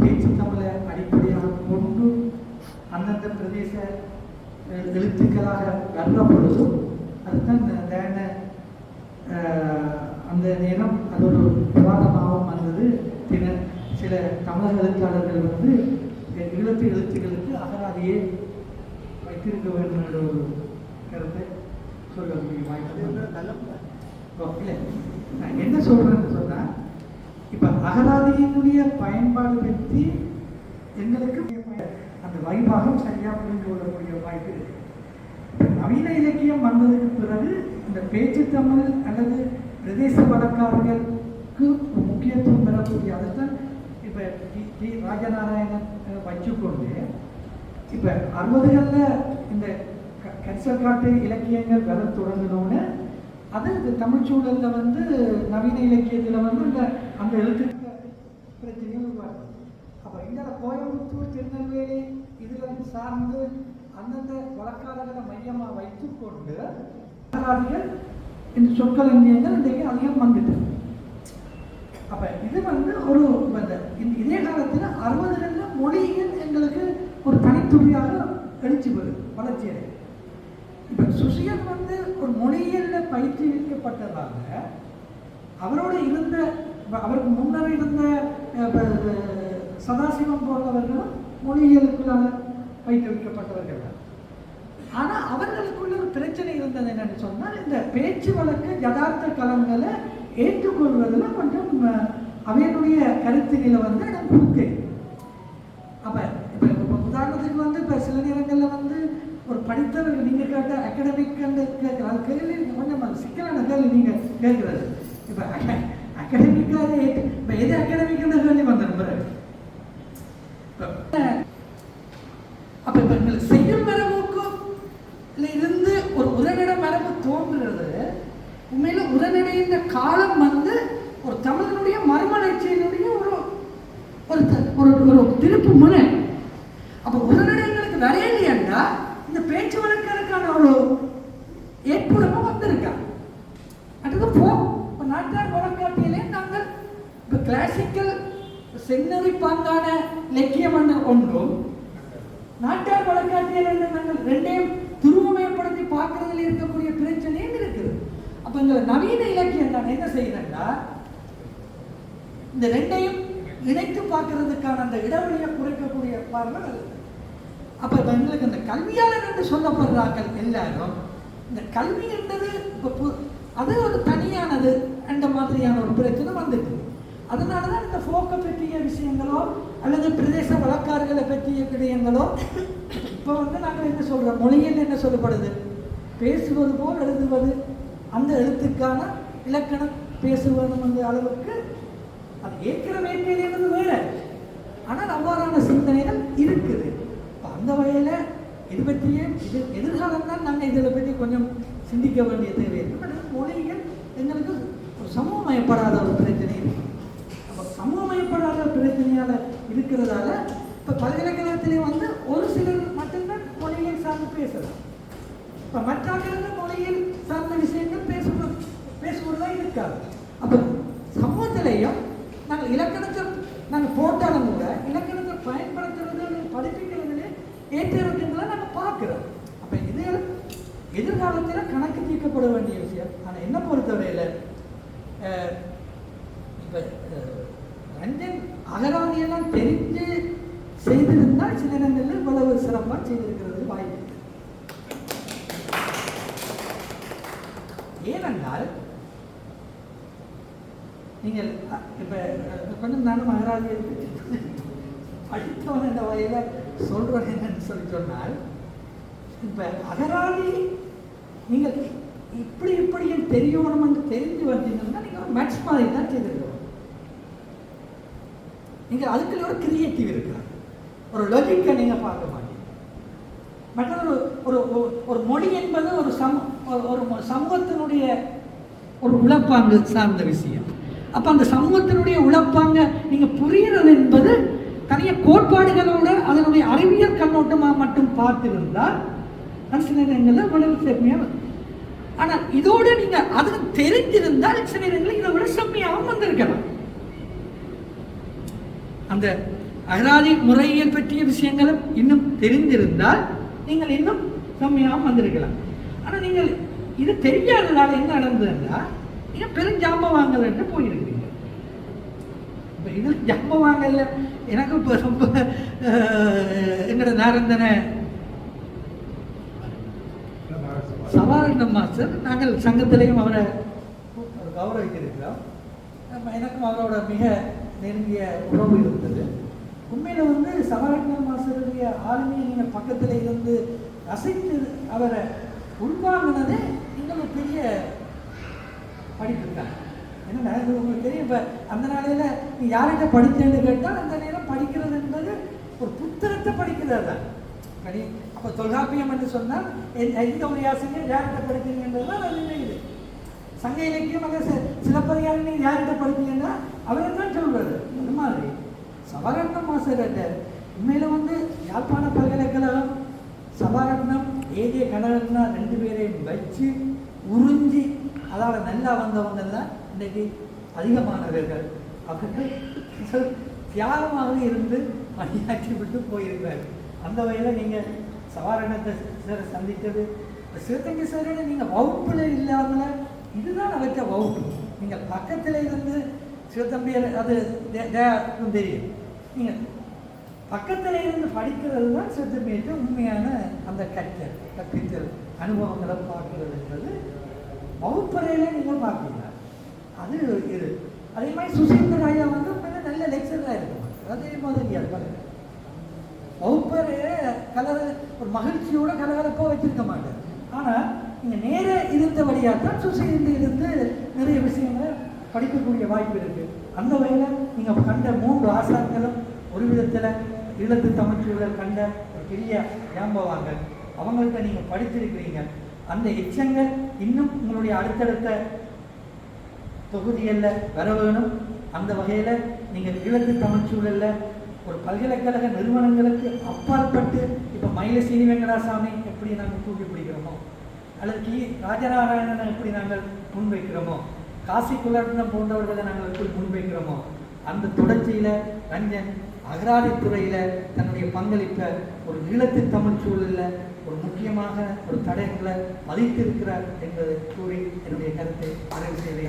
பேச்சு தமிழை அடிப்படையாக கொண்டு அந்தந்த பிரதேச எழுத்துக்களாக வர்ற பொழுது அதுதான் தேன அந்த நேரம் அது ஒரு விவாதமாகவும் வந்தது. சில சில தமிழக எழுத்தாளர்கள் வந்து ஈழத்து எழுத்துக்களுக்கு அகராதியே வைத்திருக்க வேண்டும் என்ற ஒரு கருத்தை சொல்லக்கூடிய வாய்ப்பு ஓ, இல்லை. நான் என்ன சொல்றேன்னு சொன்னா இப்போ அகராதியினுடைய பயன்பாடு பற்றி எங்களுக்கு அந்த வைபாகம் சரியாக புரிந்து கொள்ளக்கூடிய வாய்ப்பு இருக்கு. நவீன இலக்கியம் வந்ததுக்கு பிறகு இந்த பேச்சு தமிழ் அல்லது பிரதேச வழக்காரர்களுக்கு முக்கியத்துவம் பெறக்கூடிய அதுதான் இப்போ டி டி ராஜநாராயணன் வச்சுக்கொண்டு இப்போ அறுபதுகளில் இந்த க- கரிசல் காட்டு இலக்கியங்கள் வர தொடங்கினோன்னு அது இந்த தமிழ் சூழல்ல வந்து நவீன இலக்கியத்தில் வந்து இந்த அந்த எழுத்து பிரச்சனையும் உருவாகுது அப்போ இந்த கோயம்புத்தூர் திருநெல்வேலி இதில் சார்ந்து அந்தந்த வழக்காளர்களை மையமாக வைத்துக்கொண்டு அகராதிகள் இந்த இந்தியங்கள் இன்றைக்கு அதிகம் வந்துட்டு அப்போ இது வந்து ஒரு இந்த இதே காலத்தில் அறுபதுல மொழியியல் எங்களுக்கு ஒரு தனித்துறையாக எழுச்சி வருது வளர்ச்சி அடையும் இப்போ சுஷியல் வந்து ஒரு மொழியியலில் பயிற்றுவிக்கப்பட்டதாக அவரோட இருந்த அவருக்கு முன்னர் இருந்த சதாசிவம் போன்றவர்களும் மொழியியலுக்குள்ளான பயிற்றுவிக்கப்பட்டவர்கள் தான் ஆனால் அவர்களுக்குள்ள ஒரு பிரச்சனை இருந்தது என்னன்னு சொன்னால் இந்த பேச்சு வழக்கு யதார்த்த கலங்களை ஏற்றுக்கொள்வதில் கொஞ்சம் அஹ், அவையினுடைய கருத்துக்களை வந்து இடம் ஒரு படித்தவர்கள் நீங்க கேட்ட அகடமிக் கேட்கிற அது கேள்வி கொஞ்சம் சிக்கலான கேள்வி நீங்க கேட்கிறது. இப்ப அகடமிக்காக இப்ப எது அகடமிக் கேள்வி வந்துடும் பிறகு? அப்போ அப்ப இப்ப எங்களுக்கு செய்யும் மரபுக்கும் இருந்து ஒரு உரைநடை மரபு தோன்றுறது உண்மையில் உரைநடையின் காலம் வந்து ஒரு தமிழனுடைய மறுமலர்ச்சியினுடைய ஒரு ஒரு ஒரு திருப்பு முனை அப்ப உரைநடைங்களுக்கு வரையலையாண்டா இந்த பேச்சு வழக்கருக்கான ஒரு ஏற்புடமும் வந்திருக்கா அடுத்து போ இப்போ நாட்டார் வழக்காட்டியிலே நாங்கள் இப்போ கிளாசிக்கல் செந்நெறி பாங்கான இலக்கியம் என்ற ஒன்றும். நாட்டார் வழக்காட்டியல் என்ற நாங்கள் ரெண்டையும் துருவமயப்படுத்தி பார்க்கறதுல இருக்கக்கூடிய பிரச்சனையும் இருக்குது. அப்ப இந்த நவீன இலக்கியம் நான் என்ன செய்யுதுன்னா இந்த ரெண்டையும் இணைத்து பார்க்கறதுக்கான அந்த இடைவெளியை குறைக்கக்கூடிய பார்வை நல்லது. அப்ப இப்ப எங்களுக்கு இந்த கல்வியாளர் என்று சொல்லப்படுறார்கள் எல்லாரும். இந்த கல்வி என்றது அது ஒரு தனியானது என்ற மாதிரியான ஒரு பிரச்சனை வந்துட்டு அதனால தான் இந்த ஃபோக்கை பற்றிய விஷயங்களோ அல்லது பிரதேச வழக்காறுகளை பற்றிய விடயங்களோ இப்போ வந்து நாங்கள் என்ன சொல்கிறோம் மொழியில் என்ன சொல்லப்படுது? பேசுவது போல் எழுதுவது. அந்த எழுத்துக்கான இலக்கணம் பேசுவது அந்த அளவுக்கு அது ஏற்கிற வேண்டியது வேலை ஆனால் அவ்வாறான சிந்தனைகள் இருக்குது. இப்போ அந்த வகையில் இது பற்றியே இது எதிர்காலம் தான் நாங்கள் இதில் பற்றி கொஞ்சம் சிந்திக்க வேண்டிய தேவை இருக்கு. பட் மொழிகள் எங்களுக்கு ஒரு சமூகமயப்படாத ஒரு பிரச்சனை இருக்குது சமூகமயப்படாத பிரச்சனையால் இருக்கிறதால இப்போ பல்கலைக்கழகத்திலே வந்து ஒரு சிலர் மட்டும்தான் மொழியை சார்ந்து பேசலாம் இப்போ மற்றவர்களுக்கு மொழியில் சார்ந்த விஷயங்கள் பேசுவது பேசுவதுதான் இருக்காது. அப்போ சமூகத்திலையும் நாங்கள் இலக்கணத்தை நாங்கள் போட்டாலும் கூட இலக்கணத்தை பயன்படுத்துறது அல்லது படிப்பிக்கிறதுல ஏற்ற நாங்கள் பார்க்குறோம். அப்போ இது எதிர்காலத்தில் கணக்கு தீர்க்கப்பட வேண்டிய விஷயம். ஆனால் என்ன பொறுத்தவரையில் இப்போ ரஞ்சன் அகராதியெல்லாம் தெரிஞ்சு செய்திருந்தால் சில இவ்வளவு சிறப்பாக செய்திருக்கிறது வாய்ப்பு. ஏனென்றால் நீங்கள் இப்போ இப்ப கொஞ்சம் நானும் அகராதியை படித்தவன் என்ற வகையில் சொல்கிறேன் என்னன்னு சொல்லி சொன்னால் இப்போ அகராதி நீங்கள் இப்படி இப்படியும் தெரியணும் என்று தெரிஞ்சு வந்தீங்கன்னா நீங்க ஒரு மேட்ச் மாதிரி தான் செய்திருக்கணும். நீங்க அதுக்குள்ள ஒரு கிரியேட்டிவ் இருக்கு? ஒரு லொஜிக்கை நீங்கள் பார்க்க மாட்டீங்க. மற்றது ஒரு ஒரு ஒரு- மொழி என்பது ஒரு சம ஒரு- சமூகத்தினுடைய ஒரு உழைப்பாங்கு சார்ந்த விஷயம். அப்போ அந்த சமூகத்தினுடைய உழப்பாங்க நீங்கள் புரிகிறது என்பது தனியாக கோட்பாடுகளோட அதனுடைய அறிவியல் கண்ணோட்டமாக மட்டும் பார்த்திருந்தால் அது சில நேரங்களில் இவ்வளவு செம்மையாக வரும். ஆனால் இதோடு நீங்கள் அது தெரிஞ்சிருந்தால் சில நேரங்களில் இதை விட செம்மையாகவும் வந்திருக்கலாம். அந்த அகராதி முறையியல் பற்றிய விஷயங்களும் இன்னும் தெரிந்திருந்தால் நீங்கள் இன்னும் செம்மையாக வந்திருக்கலாம். ஆனால் நீங்கள் இது தெரியாததால் என்ன நடந்ததுன்னா நீங்கள் பெருஞ்சாம்பவாங்கல் என்று போயிருக்கிறீங்க இப்போ இதில் ஜாம்பவாங்கல்ல எனக்கு இப்போ ரொம்ப எங்களோட நாரந்தனை. சவாரணம் மாஸ்டர் நாங்கள் சங்கத்திலையும் அவரை கௌரவித்திருக்கிறோம். நம்ம எனக்கும் அவரோட மிக நெருங்கிய உறவு இருந்தது. உண்மையில் வந்து சவாரணம் மாஸ்டருடைய ஆளுமையை நீங்கள் பக்கத்தில் இருந்து ரசித்து அவரை உள்வாங்கினதே நீங்கள் ஒரு பெரிய படிப்பு தான் என்னடா இது உங்களுக்கு தெரியும்? இப்போ அந்த நாளையில் நீ யார்கிட்ட படித்தேன்னு கேட்டால் அந்த நேரம் படிக்கிறது என்பது ஒரு புத்தகத்தை படிக்கிறது தான். படி அப்போ தொல்காப்பியம் என்று சொன்னால் எந்த ஒரு ஆசிரியர் யார்கிட்ட படிக்கிறீங்கன்றது தான் அது இது. சங்க இலக்கியம் அங்கே சிலப்பதிகாரம் நீங்கள் யார்கிட்ட படிப்பீங்கன்னா அவரை தான் சொல்வது. சபரத்னம் ஆசிரியர் உண்மையில் வந்து யாழ்ப்பாண பல்கலைக்கழகம் சபாரத்னம் ஏஜே கனகரத்னா ரெண்டு பேரையும் வச்சு உறிஞ்சி அதால் நல்லா வந்தவங்க எல்லாம் இன்னைக்கு அதிகமானவர்கள் அவர்கள் தியாகமாக இருந்து பணியாற்றி விட்டு போயிருந்தார் அந்த வகையில் நீங்கள் சவாரணத்தை சார் சந்தித்தது சிவத்தங்கி சாரோட நீங்கள் வகுப்பில் இல்லாமல் இதுதான் அவற்ற வகுப்பு நீங்கள் பக்கத்தில் இருந்து சிவத்தம்பியர் அது தெரியும் நீங்கள் பக்கத்தில் இருந்து படிக்கிறது தான் சிவத்தம்பியிட்ட உண்மையான அந்த கற்றல் கற்பித்தல் அனுபவங்களை பார்க்கிறதுன்றது வகுப்பறையில் நீங்கள் பார்ப்பீங்க அது இது அதே மாதிரி சுசீந்திர ஐயா வந்து உண்மையில நல்ல லெக்சராக இருக்கும் அதே மாதிரி பாருங்க வகுப்பறையை கலக ஒரு மகிழ்ச்சியோட கலகலப்பாக வச்சிருக்க மாட்டார். ஆனால் நீங்கள் நேர இருந்தபடியாக தான் சுசைந்து இருந்து நிறைய விஷயங்களை படிக்கக்கூடிய வாய்ப்பு இருக்குது அந்த வகையில் நீங்கள் கண்ட மூன்று ஆசான்களும் ஒரு விதத்தில் ஈழத்து தமிழ்ச்சூழல் கண்ட ஒரு பெரிய ஏம்பவாங்க. அவங்கள்ட்ட நீங்கள் படிச்சிருக்கிறீங்க அந்த எச்சங்கள் இன்னும் உங்களுடைய அடுத்தடுத்த தொகுதிகளில் வர வேணும். அந்த வகையில் நீங்கள் ஈழத்து தமிழ்ச்சூழலில் ஒரு பல்கலைக்கழக நிறுவனங்களுக்கு அப்பாற்பட்டு இப்போ மயிலசீனி வெங்கடாசாமி எப்படி நாங்கள் தூக்கி பிடிக்கிறோமோ அல்லது கி. ராஜநாராயணனை எப்படி நாங்கள் முன்வைக்கிறோமோ காசி குலரத்னம் போன்றவர்களை நாங்கள் எப்படி முன்வைக்கிறோமோ அந்த தொடர்ச்சியில் ரஞ்சன் அகராதித்துறையில் தன்னுடைய பங்களிப்பை ஒரு ஈழத்து தமிழ் சூழலில் ஒரு முக்கியமாக ஒரு தடயங்களை பதித்திருக்கிறார் என்பதை கூறி என்னுடைய கருத்தை நிறைவு செய்வேன்